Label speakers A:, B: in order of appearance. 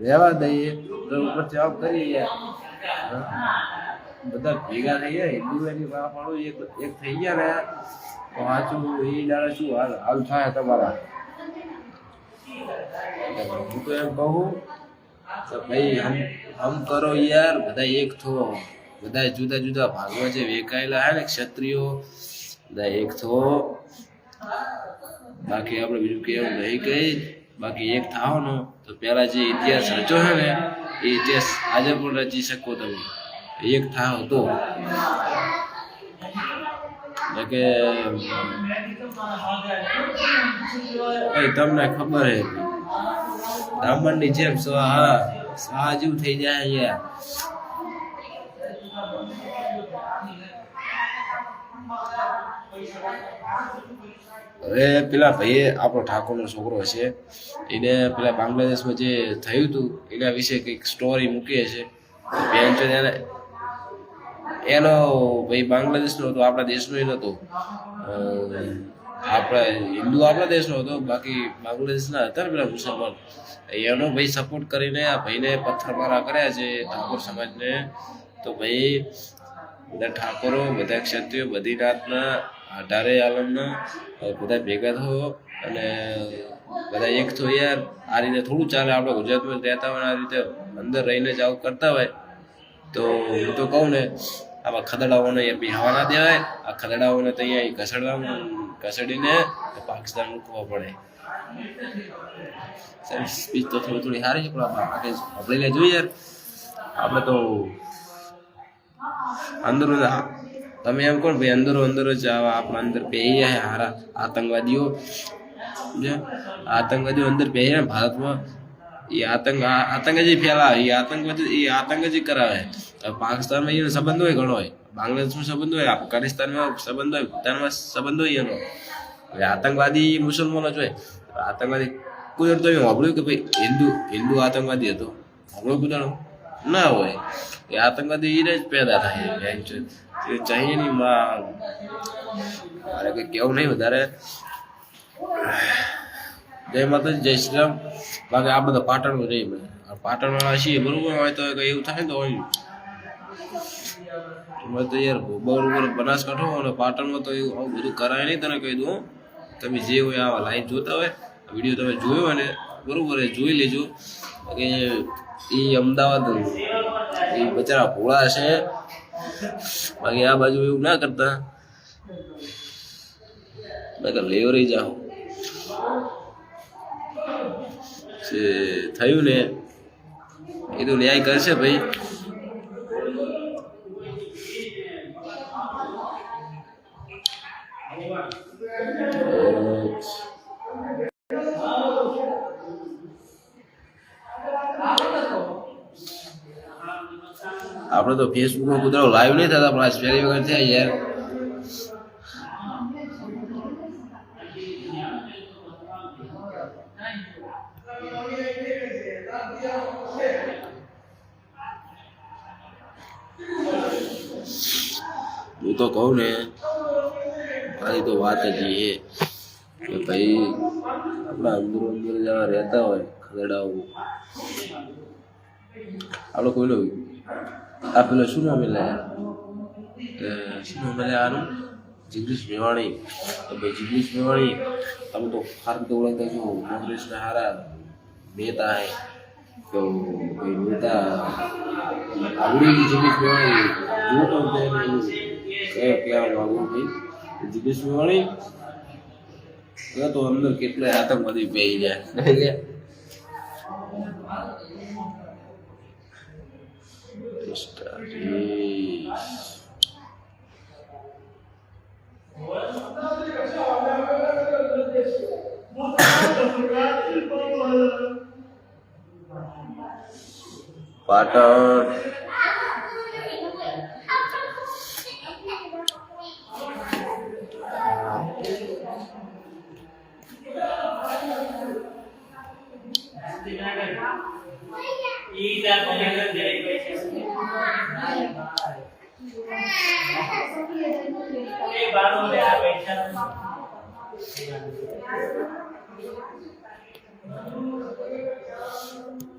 A: રહેવા દઈએ જવાબ કરીએ. બધા ભેગા થઈ ગયા હિન્દુ એની પાડો એક એક થઈ ગયા તો સાચું એ દાડે શું હાલ થાય તમારા. કહું ભાઈ, હમ હમ કરો યાર, બધા એક થો. બધા જુદા જુદા ભાગમાં જે વેકાયેલા હે ને, ક્ષત્રિયો, બધા એક થો. બાકી આપણે બીજું કેવું નહીં કઈ બાકી એક થાવ ને તો પેલા જે ઇતિહાસ રચો છે ને, એ ઇતિહાસ આજે પણ રચી શકો તમે. એક થાવ તો. કે તમને ખબર હે. બ્રાહ્મણની જેમ સ્વાહા સાજુ થઈ જાય યાર હવે પેલા ભાઈએ આપણો ઠાકોરનો છોકરો છે, એને પેલા બાંગ્લાદેશમાં જે થયું હતું એના વિશે કંઈક સ્ટોરી મૂકીએ છે. બેન એને, એનો ભાઈ બાંગ્લાદેશનો હતો, આપણા દેશનો એ નહોતો આપણા હિન્દુ આપણા દેશનો હતો, બાકી બાંગ્લાદેશના હતા ને પેલા મુસલમાન. એનો ભાઈ સપોર્ટ કરીને આ ભાઈને પથ્થરમારા કર્યા છે, ઠાકોર સમાજને. તો ભાઈ બધા ઠાકોરો, બધા ક્ષત્રિયો, બધી નાતના અઢારે આલમના બધા ભેગા થયો અને બધા એક થયો યાર. આ રીતે થોડું ચાલે. આપણે ગુજરાતમાં રહેતા હોય આ રીતે અંદર રહીને જ આવું કરતા હોય. તો હું તો કહું ને, આવા ખદડાઓને એ બિહાવા ના દેવાય. આ ખદડાઓને તો અહીંયા ઘસડવા, ઘસડીને પાકિસ્તાન મૂકવા પડે. સ્પીચ તો થોડી થોડી સારી છે, પણ આપણે આપણે જોઈએ યાર. આપણે તો અંદર તમે એમ કહો ને ભાઈ અંદરો અંદર જ આવા આપણા અંદર પહેરી જાય હારા આતંકવાદીઓ સમજ્યા? આતંકવાદીઓ અંદર પહેરી જાય ને ભારતમાં એ આતંક આ- આતંક જ ફેલાવે એ આતંકવાદી એ આતંક જ કરાવે હવે પાકિસ્તાનમાં એનો સંબંધ હોય ઘણો હોય બાંગ્લાદેશમાં સંબંધ હોય અફઘાનિસ્તાનમાં સંબંધ હોય ભૂતાનમાં સંબંધ હોય એનો હવે આતંકવાદી મુસલમાનો જ હોય આતંકવાદી કોઈ વાર તો એમ સાંભળ્યું કે ભાઈ હિન્દુ હિન્દુ આતંકવાદી હતો સાંભળ્યું બધાનું ના હોય. એ આતંકવાદી એને જ પેદા થાય એ નહીં મારે કંઈ કેવું નહીં વધારે. જય માતાજી, જય શ્રી રામ. બાકી આ બધા પાટણમાં રહી મને પાટણવાળા છીએ, બરોબર? હોય તો એવું થાય ને તો હોય. એમાં તો યાર બરોબર બનાસકાંઠો અને પાટણમાં તો એવું બધું કરાય નહીં તને કહી દઉં તમે જે હોય આવા લાઈવ જોતા હોય વીડિયો તમે જોયો અને બરોબર જોઈ લેજો. કે એ અમદાવાદ એ બચારા ભોળા છે. બાકી આ બાજુ એવું ના કરતા. નકર લેવરી જાઓ. જે થયું ને, એ તો ન્યાય કરશે ભાઈ. આપણે તો ફેસબુકમાં કૂતરો લાઈવ નહીં થતા, પણ આજ પહેલી વખત થયા યાર. હું તો કહું ને, મારી તો વાત જ એ કે ભાઈ આપણા અંદરો અંદર રહેતા હોય, ખદડાઓ. આપણે કોઈનો આ પેલો શું નામ કે શું નામ આનું જગદીશ મેવાણી તો ભાઈ જગદીશ મેવાણી તમે તો હાર તો ઓળખતા છો કોંગ્રેસના હારા નેતા હે તો ભાઈ નેતા આવડી જગદીશ મેવાણી જો તો કહે કહેવા માંગુ ભાઈ જગદીશ મેવાણી એ તો અંદર કેટલાય આતંકવાદી બેહી જાય terus dari Thank you.
B: These are political derivations. એ બારોને આ બેઠા Thank you.